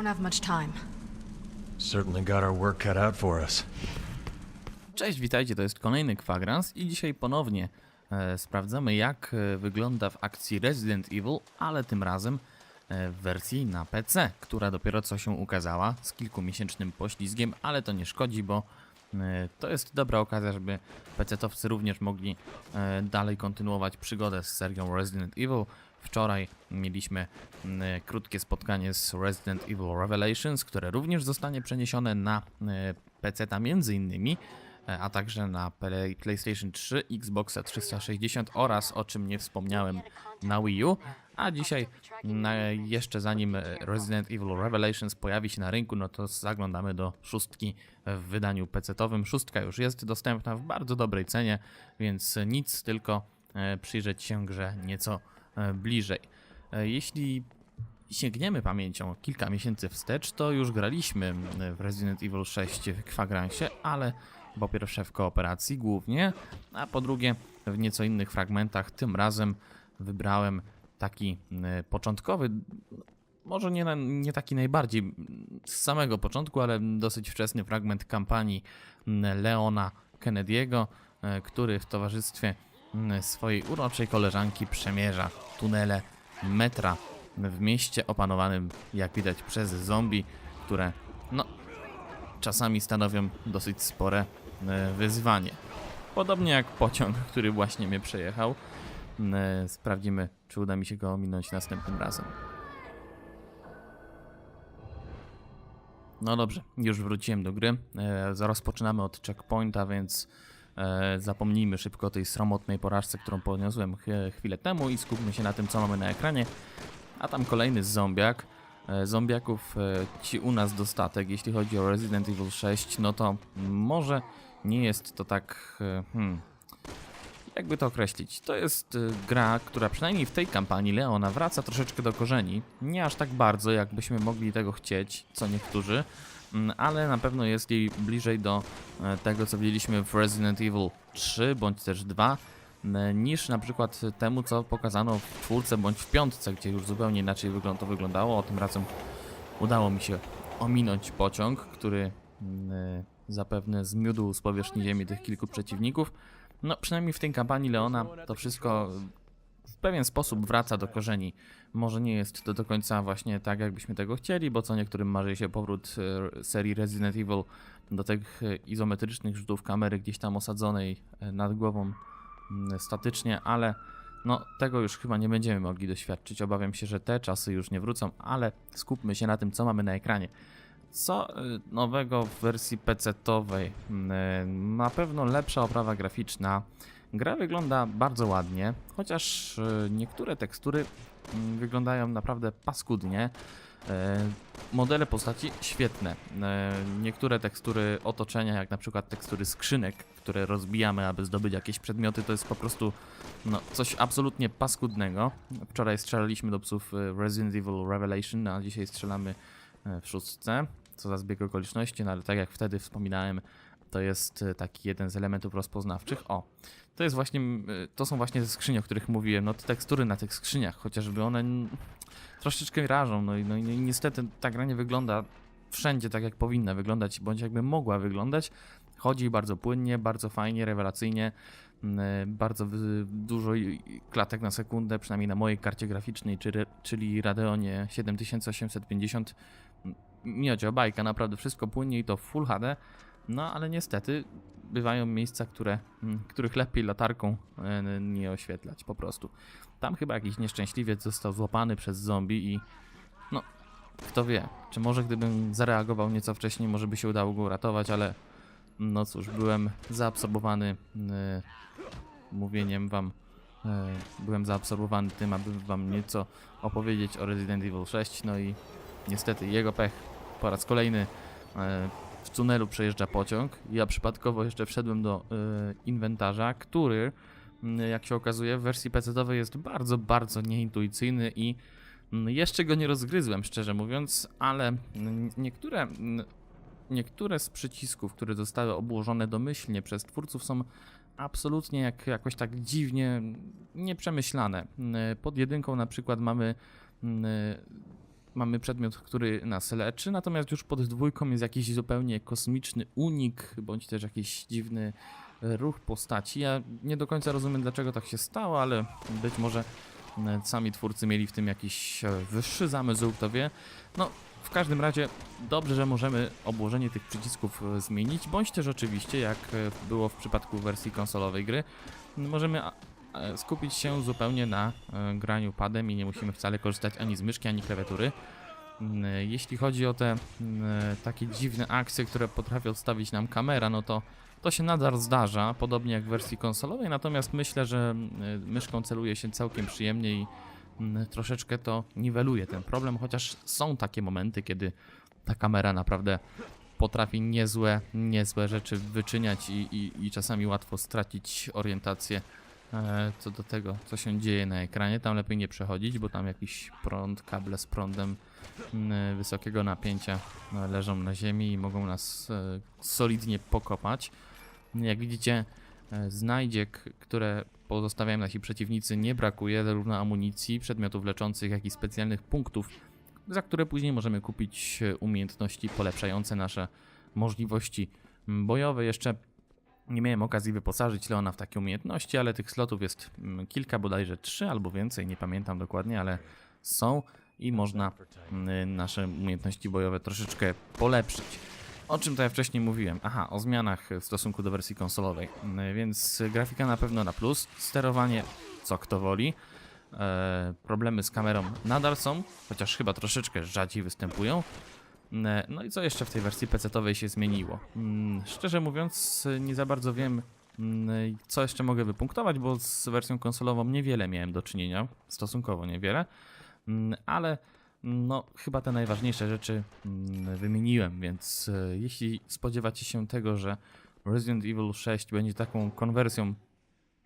don't have much time. Certainly got our work cut out for us. Cześć, witajcie, to jest kolejny kwadrans i dzisiaj ponownie e, sprawdzamy jak e, wygląda w akcji Resident Evil, ale tym razem e, w wersji na PC, która dopiero co się ukazała z kilkumiesięcznym poślizgiem, ale to nie szkodzi, bo e, to jest dobra okazja, żeby PC-towcy również mogli e, dalej kontynuować przygodę z serią Resident Evil. Wczoraj mieliśmy m, e, krótkie spotkanie z Resident Evil Revelations, które również zostanie przeniesione na e, PC-ta między innymi e, a także na Play- PlayStation 3, Xboxa 360 oraz, o czym nie wspomniałem, na Wii U. A dzisiaj, na, jeszcze zanim e, Resident Evil Revelations pojawi się na rynku, no to zaglądamy do szóstki w wydaniu PC-towym. Szóstka już jest dostępna w bardzo dobrej cenie, więc nic, tylko e, przyjrzeć się grze nieco e, bliżej. E, Jeśli sięgniemy pamięcią kilka miesięcy wstecz, to już graliśmy w Resident Evil 6 w kwagransie, ale po pierwsze w kooperacji głównie, a po drugie w nieco innych fragmentach. Tym razem wybrałem taki e, początkowy, może nie, nie taki najbardziej z samego początku, ale dosyć wczesny fragment kampanii mm, Leona Kennedy'ego, e, który w towarzystwie swojej uroczej koleżanki przemierza tunele metra w mieście opanowanym, jak widać, przez zombie, które no, czasami stanowią dosyć spore e, wyzwanie. Podobnie jak pociąg, który właśnie mnie przejechał. E, Sprawdzimy, czy uda mi się go ominąć następnym razem. No dobrze, już wróciłem do gry. E, rozpoczynamy od checkpointa, więc zapomnijmy szybko o tej sromotnej porażce, którą poniosłem ch- chwilę temu i skupmy się na tym, co mamy na ekranie. A tam kolejny zombiak. E, Zombiaków e, ci u nas dostatek. Jeśli chodzi o Resident Evil 6, no to może nie jest to tak. e, Hmm, jakby to określić? To jest e, gra, która przynajmniej w tej kampanii Leona wraca troszeczkę do korzeni. Nie aż tak bardzo, jakbyśmy mogli tego chcieć, co niektórzy, ale na pewno jest jej bliżej do e, tego, co widzieliśmy w Resident Evil 3 bądź też 2 m, niż na przykład temu, co pokazano w czwórce bądź w piątce, gdzie już zupełnie inaczej to wyglądało. O tym razem udało mi się ominąć pociąg, który mm, y, zapewne zmiódł z powierzchni ziemi tych kilku przeciwników. No, przynajmniej w tej kampanii Leona to wszystko w pewien sposób wraca do korzeni. Może nie jest to do końca właśnie tak, jakbyśmy tego chcieli, bo co niektórym marzy się powrót e, serii Resident Evil do tych e, izometrycznych rzutów kamery gdzieś tam osadzonej e, nad głową mm, statycznie, ale no tego już chyba nie będziemy mogli doświadczyć. Obawiam się, że te czasy już nie wrócą, ale skupmy się na tym, co mamy na ekranie. Co nowego w wersji PC-towej? Y, Na pewno lepsza oprawa graficzna. Gra wygląda bardzo ładnie, chociaż y, niektóre tekstury mm, wyglądają naprawdę paskudnie. E, Modele postaci świetne. E, Niektóre tekstury otoczenia, jak na przykład tekstury skrzynek, które rozbijamy, aby zdobyć jakieś przedmioty, to jest po prostu no, coś absolutnie paskudnego. Wczoraj strzelaliśmy do psów e, Resident Evil Revelation, a dzisiaj strzelamy e, w szóstce. Co za zbieg okoliczności, no ale tak jak wtedy wspominałem, to jest e, taki jeden z elementów rozpoznawczych. O, to jest właśnie, e, to są właśnie skrzynie, o których mówiłem. No te tekstury na tych skrzyniach, chociażby one troszeczkę rażą. No i, no i ni- niestety ta gra nie wygląda wszędzie tak, jak powinna wyglądać, bądź jakby mogła wyglądać. Chodzi bardzo płynnie, bardzo fajnie, rewelacyjnie. e, Bardzo dużo klatek na sekundę, przynajmniej na mojej karcie graficznej, czy- czyli Radeonie 7850. M, Nie chodzi o bajka, naprawdę wszystko płynnie i to w Full HD. No ale niestety bywają miejsca, które, m, których lepiej latarką e, nie oświetlać po prostu. Tam chyba jakiś nieszczęśliwiec został złapany przez zombie i no, kto wie, czy może gdybym zareagował nieco wcześniej, może by się udało go uratować, ale no cóż, byłem zaabsorbowany e, mówieniem wam, e, byłem zaabsorbowany tym, aby wam nieco opowiedzieć o Resident Evil 6, no i niestety jego pech po raz kolejny w tunelu przejeżdża pociąg. Ja przypadkowo jeszcze wszedłem do e, inwentarza, który, m, jak się okazuje, w wersji PC-owej jest bardzo, bardzo nieintuicyjny i m, jeszcze go nie rozgryzłem, szczerze mówiąc, ale m, niektóre, m, niektóre z przycisków, które zostały obłożone domyślnie przez twórców, są absolutnie jak, jakoś tak dziwnie nieprzemyślane. M, Pod jedynką na przykład mamy mamy przedmiot, który nas leczy, natomiast już pod dwójką jest jakiś zupełnie kosmiczny unik, bądź też jakiś dziwny ruch postaci. Ja nie do końca rozumiem, dlaczego tak się stało, ale być może e, sami twórcy mieli w tym jakiś e, wyższy zamysł, kto wie. No, w każdym razie dobrze, że możemy obłożenie tych przycisków e, zmienić, bądź też oczywiście, jak było w przypadku wersji konsolowej gry, możemy skupić się zupełnie na e, graniu padem i nie musimy wcale korzystać ani z myszki, ani klawiatury. Mm, e, Jeśli chodzi o te mm, e, takie dziwne akcje, które potrafi odstawić nam kamera, no to to się nadal zdarza, podobnie jak w wersji konsolowej, natomiast myślę, że mm, e, myszką celuje się całkiem przyjemnie i troszeczkę to niweluje ten problem, chociaż są takie momenty, kiedy ta kamera naprawdę potrafi niezłe, niezłe rzeczy wyczyniać i, i, i czasami łatwo stracić orientację e, co do tego, co się dzieje na ekranie. Tam lepiej nie przechodzić, bo tam jakiś prąd, kable z prądem mm, wysokiego napięcia e, leżą na ziemi i mogą nas e, solidnie pokopać. Jak widzicie, e, znajdziek, które pozostawiają nasi przeciwnicy, nie brakuje, zarówno amunicji, przedmiotów leczących, jak i specjalnych punktów, za które później możemy kupić e, umiejętności polepszające nasze możliwości bojowe. Jeszcze nie miałem okazji wyposażyć Leona w takie umiejętności, ale tych slotów jest mm, kilka, bodajże trzy albo więcej, nie pamiętam dokładnie, ale są i można mm, nasze umiejętności bojowe troszeczkę polepszyć. O czym to ja wcześniej mówiłem? Aha, o zmianach w stosunku do wersji konsolowej. Mm, Więc grafika na pewno na plus, sterowanie co kto woli. E, problemy z kamerą nadal są, chociaż chyba troszeczkę rzadziej występują. Mm, No i co jeszcze w tej wersji PC-owej się zmieniło? Mm, Szczerze mówiąc, nie za bardzo wiem, mm, co jeszcze mogę wypunktować, bo z wersją konsolową niewiele miałem do czynienia, stosunkowo niewiele, ale no, chyba te najważniejsze rzeczy wymieniłem, więc e, jeśli spodziewacie się tego, że Resident Evil 6 będzie taką konwersją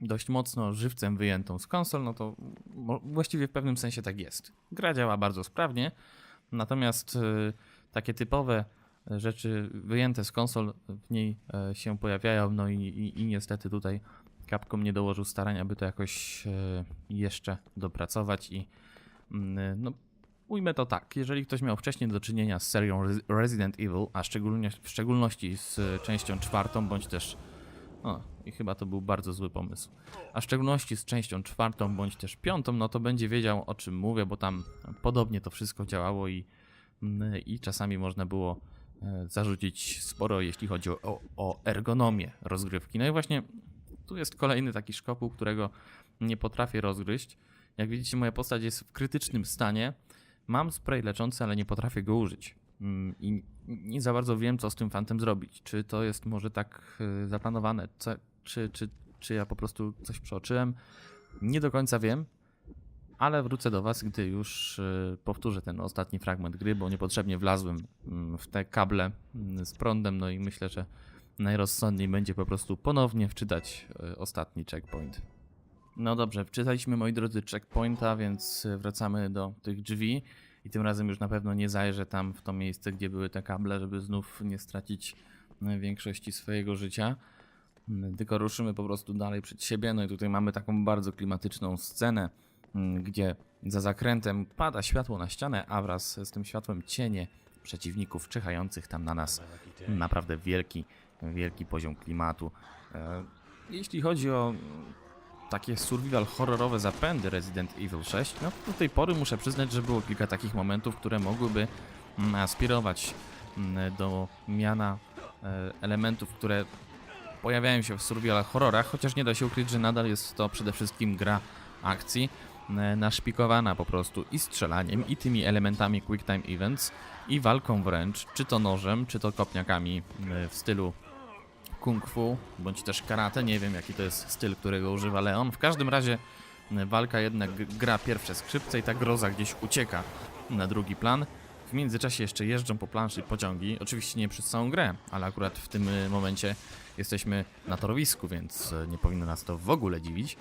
dość mocno żywcem wyjętą z konsol, no to właściwie w pewnym sensie tak jest. Gra działa bardzo sprawnie, natomiast e, takie typowe rzeczy wyjęte z konsol w niej e, się pojawiają, no i, i, i niestety tutaj Capcom nie dołożył starań, aby to jakoś e, jeszcze dopracować i mm, no ujmę to tak, jeżeli ktoś miał wcześniej do czynienia z serią Res- Resident Evil, a szczególnie, w szczególności z e, częścią czwartą, bądź też o, i chyba to był bardzo zły pomysł. A w szczególności z częścią czwartą bądź też piątą, no to będzie wiedział o czym mówię, bo tam podobnie to wszystko działało i, i czasami można było e, zarzucić sporo, jeśli chodzi o, o ergonomię rozgrywki. No i właśnie tu jest kolejny taki szkopuł, którego nie potrafię rozgryźć. Jak widzicie, moja postać jest w krytycznym stanie. Mam spray leczący, ale nie potrafię go użyć. Mm, I nie za bardzo wiem, co z tym fantem zrobić. Czy to jest może tak y, zaplanowane, czy, czy, czy ja po prostu coś przeoczyłem. Nie do końca wiem, ale wrócę do Was, gdy już y, powtórzę ten ostatni fragment gry, bo niepotrzebnie wlazłem mm, w te kable mm, z prądem, no i myślę, że najrozsądniej będzie po prostu ponownie wczytać y, ostatni checkpoint. No dobrze, wczytaliśmy moi drodzy checkpointa, więc y, wracamy do tych drzwi i tym razem już na pewno nie zajrzę tam w to miejsce, gdzie były te kable, żeby znów nie stracić większości swojego życia. Mm, Tylko ruszymy po prostu dalej przed siebie. No i tutaj mamy taką bardzo klimatyczną scenę, gdzie za zakrętem pada światło na ścianę, a wraz z tym światłem cienie przeciwników czyhających tam na nas. Naprawdę wielki, wielki poziom klimatu. E, Jeśli chodzi o mm, takie survival horrorowe zapędy Resident Evil 6, no do tej pory muszę przyznać, że było kilka takich momentów, które mogłyby mm, aspirować mm, do miana e, elementów, które pojawiają się w survival horrorach, chociaż nie da się ukryć, że nadal jest to przede wszystkim gra akcji, naszpikowana po prostu i strzelaniem, i tymi elementami Quick Time Events, i walką wręcz, czy to nożem, czy to kopniakami m, w stylu kung fu, bądź też karate, nie wiem jaki to jest styl, którego używa Leon. W każdym razie m, walka jednak gra pierwsze skrzypce i ta groza gdzieś ucieka na drugi plan. W międzyczasie jeszcze jeżdżą po planszy pociągi, oczywiście nie przez całą grę, ale akurat w tym y, momencie jesteśmy na torowisku, więc y, nie powinno nas to w ogóle dziwić,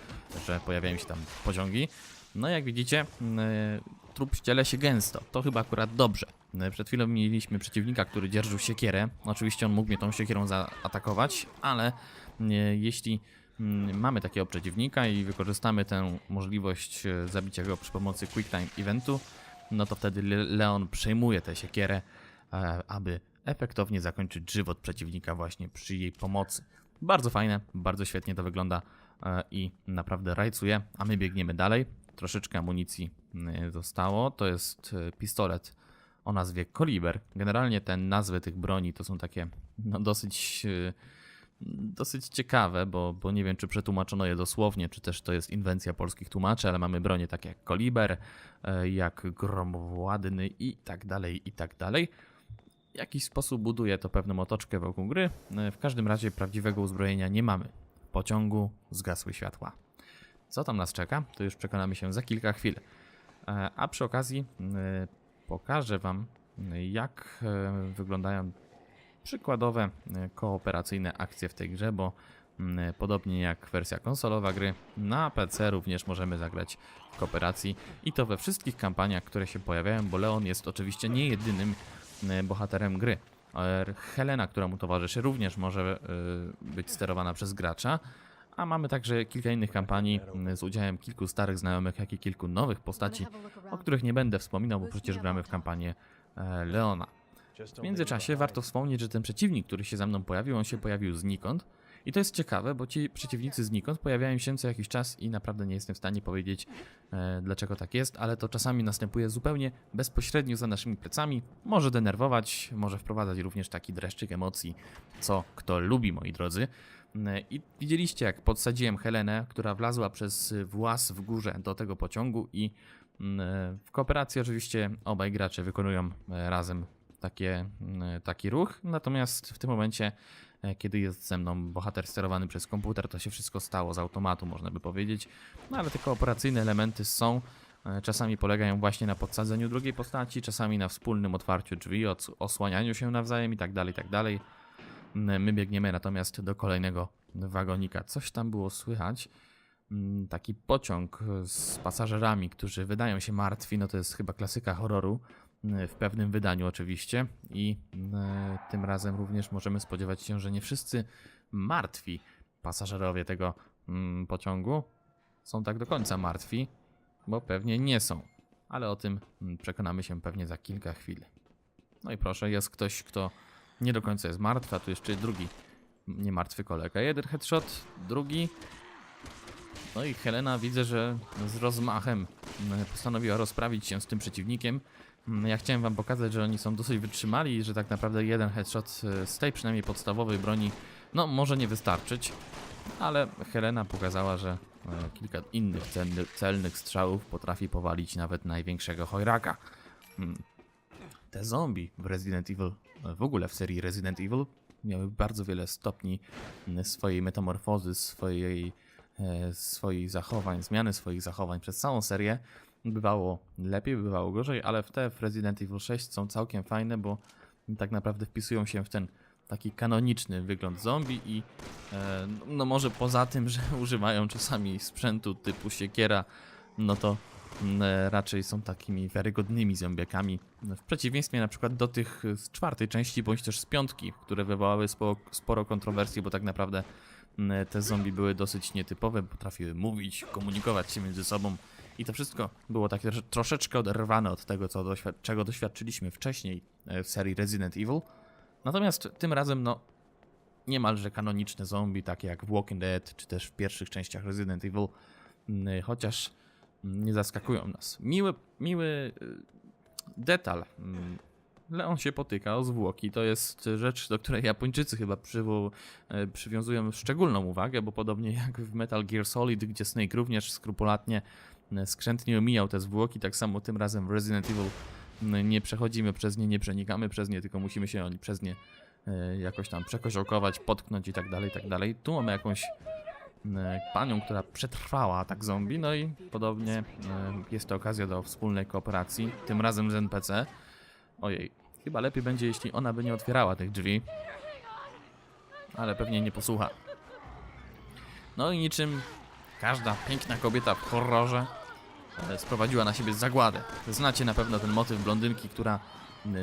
że pojawiają się tam pociągi. No jak widzicie, y, trup ściele się gęsto. To chyba akurat dobrze. Przed chwilą mieliśmy przeciwnika, który dzierżył siekierę. Oczywiście on mógł mnie tą siekierą zaatakować, ale jeśli mamy takiego przeciwnika i wykorzystamy tę możliwość zabicia go przy pomocy Quick Time Eventu, no to wtedy Le- Leon przejmuje tę siekierę, e, aby efektownie zakończyć żywot przeciwnika właśnie przy jej pomocy. Bardzo fajne, bardzo świetnie to wygląda e, i naprawdę rajcuje, a my biegniemy dalej. Troszeczkę amunicji y, zostało, to jest e, pistolet o nazwie Koliber. Generalnie te nazwy tych broni to są takie no, dosyć, e, dosyć ciekawe, bo, bo nie wiem, czy przetłumaczono je dosłownie, czy też to jest inwencja polskich tłumaczy, ale mamy bronie takie jak Koliber, e, jak Gromowładny i tak dalej, i tak dalej. W jakiś sposób buduje to pewną otoczkę wokół gry. E, W każdym razie prawdziwego uzbrojenia nie mamy. W pociągu zgasły światła. Co tam nas czeka, to już przekonamy się za kilka chwil. E, A przy okazji pokażę Wam, jak wyglądają przykładowe e, kooperacyjne akcje w tej grze, bo mm, podobnie jak wersja konsolowa gry, na PC również możemy zagrać w kooperacji i to we wszystkich kampaniach, które się pojawiają, bo Leon jest oczywiście nie jedynym e, bohaterem gry. E, Helena, która mu towarzyszy, również może być sterowana przez gracza, a mamy także kilka innych kampanii z udziałem kilku starych znajomych, jak i kilku nowych postaci, o których nie będę wspominał, bo przecież gramy w kampanię Leona. W międzyczasie warto wspomnieć, że ten przeciwnik, który się za mną pojawił, on się pojawił znikąd. I to jest ciekawe, bo ci przeciwnicy znikąd pojawiają się co jakiś czas i naprawdę nie jestem w stanie powiedzieć, e, dlaczego tak jest, ale to czasami następuje zupełnie bezpośrednio za naszymi plecami. Może denerwować, może wprowadzać również taki dreszczyk emocji, co kto lubi, moi drodzy. E, I widzieliście, jak podsadziłem Helenę, która wlazła przez włas w górze do tego pociągu i mm, e, w kooperacji oczywiście obaj gracze wykonują e, razem takie, mm, taki ruch, natomiast w tym momencie, e, kiedy jest ze mną bohater sterowany przez komputer, to się wszystko stało z automatu, można by powiedzieć. No ale te kooperacyjne elementy są, e, czasami polegają właśnie na podsadzeniu drugiej postaci, czasami na wspólnym otwarciu drzwi, osłanianiu się nawzajem i tak dalej, tak dalej. Mm, My biegniemy natomiast do kolejnego wagonika. Coś tam było słychać. Mm, Taki pociąg z pasażerami, którzy wydają się martwi, no to jest chyba klasyka horroru w pewnym wydaniu oczywiście i mm, tym razem również możemy spodziewać się, że nie wszyscy martwi pasażerowie tego mm, pociągu są tak do końca martwi, bo pewnie nie są, ale o tym mm, przekonamy się pewnie za kilka chwil. No i proszę, jest ktoś, kto nie do końca jest martwy, a tu jeszcze drugi niemartwy kolega. Jeden headshot, drugi. No i Helena widzę, że z rozmachem mm, postanowiła rozprawić się z tym przeciwnikiem. Mm, Ja chciałem wam pokazać, że oni są dosyć wytrzymali że tak naprawdę jeden headshot e, z tej przynajmniej podstawowej broni no może nie wystarczyć, ale Helena pokazała, że e, kilka innych celny, celnych strzałów potrafi powalić nawet największego chojraka. Mm. Te zombie w Resident Evil, e, w ogóle w serii Resident Evil, miały bardzo wiele stopni mm, swojej metamorfozy, swojej, e, swoich zachowań, zmiany swoich zachowań przez całą serię. Bywało lepiej, bywało gorzej, ale w te w Resident Evil 6 są całkiem fajne, bo tak naprawdę wpisują się w ten taki kanoniczny wygląd zombie i e, no może poza tym, że używają czasami sprzętu typu siekiera, no to mm, e, raczej są takimi wiarygodnymi zombiakami. W przeciwieństwie na przykład do tych z czwartej części, bądź też z piątki, które wywołały sporo, sporo kontrowersji, bo tak naprawdę mm, te zombie były dosyć nietypowe, potrafiły mówić, komunikować się między sobą i to wszystko było takie trosze- troszeczkę oderwane od tego, co doświad- czego doświadczyliśmy wcześniej e, w serii Resident Evil. Natomiast tym razem, no, niemalże kanoniczne zombie, takie jak w Walking Dead, czy też w pierwszych częściach Resident Evil, mm, chociaż mm, nie zaskakują nas. Miły, miły y, detal. mm, Leon się potyka o zwłoki. To jest rzecz, do której Japończycy chyba przywo- e, przywiązują szczególną uwagę, bo podobnie jak w Metal Gear Solid, gdzie Snake również skrupulatnie, skrzętnie omijał te zwłoki, tak samo tym razem w Resident Evil m, nie przechodzimy przez nie, nie przenikamy przez nie, tylko musimy się oni- przez nie e, jakoś tam przekoziołkować, potknąć i tak dalej, i tak dalej. Tu mamy jakąś e, panią, która przetrwała atak zombie, no i podobnie e, jest to okazja do wspólnej kooperacji, tym razem z NPC. Ojej, chyba lepiej będzie, jeśli ona by nie otwierała tych drzwi, ale pewnie nie posłucha. No i niczym każda piękna kobieta w horrorze sprowadziła na siebie zagładę. Znacie na pewno ten motyw blondynki, która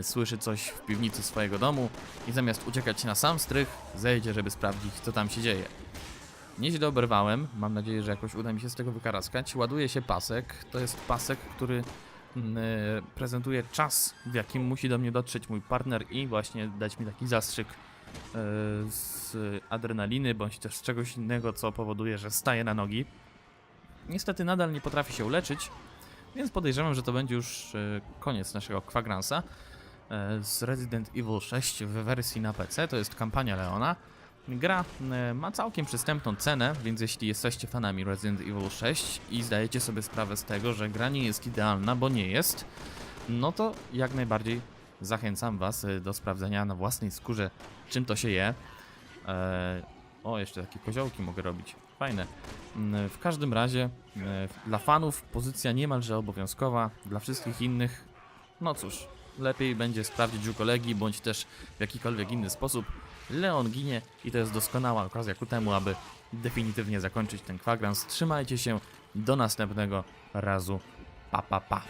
słyszy coś w piwnicy swojego domu i zamiast uciekać na sam strych, zejdzie, żeby sprawdzić, co tam się dzieje. Nieźle oberwałem, mam nadzieję, że jakoś uda mi się z tego wykaraskać. Ładuje się pasek, to jest pasek, który e, prezentuje czas, w jakim musi do mnie dotrzeć mój partner i właśnie dać mi taki zastrzyk e, z adrenaliny, bądź też z czegoś innego, co powoduje, że staję na nogi. Niestety nadal nie potrafi się uleczyć, więc podejrzewam, że to będzie już e, koniec naszego kwagransa e, z Resident Evil 6 w wersji na PC. To jest kampania Leona. Gra e, ma całkiem przystępną cenę, więc jeśli jesteście fanami Resident Evil 6 i zdajecie sobie sprawę z tego, że gra nie jest idealna, bo nie jest, no to jak najbardziej zachęcam Was do sprawdzenia na własnej skórze, czym to się je. E, o, jeszcze takie koziołki mogę robić. Fajne. Mm, W każdym razie, e, dla fanów pozycja niemalże obowiązkowa, dla wszystkich innych, no cóż, lepiej będzie sprawdzić u kolegi, bądź też w jakikolwiek inny sposób. Leon ginie i to jest doskonała okazja ku temu, aby definitywnie zakończyć ten kwadrans. Trzymajcie się, do następnego razu. Pa, pa, pa.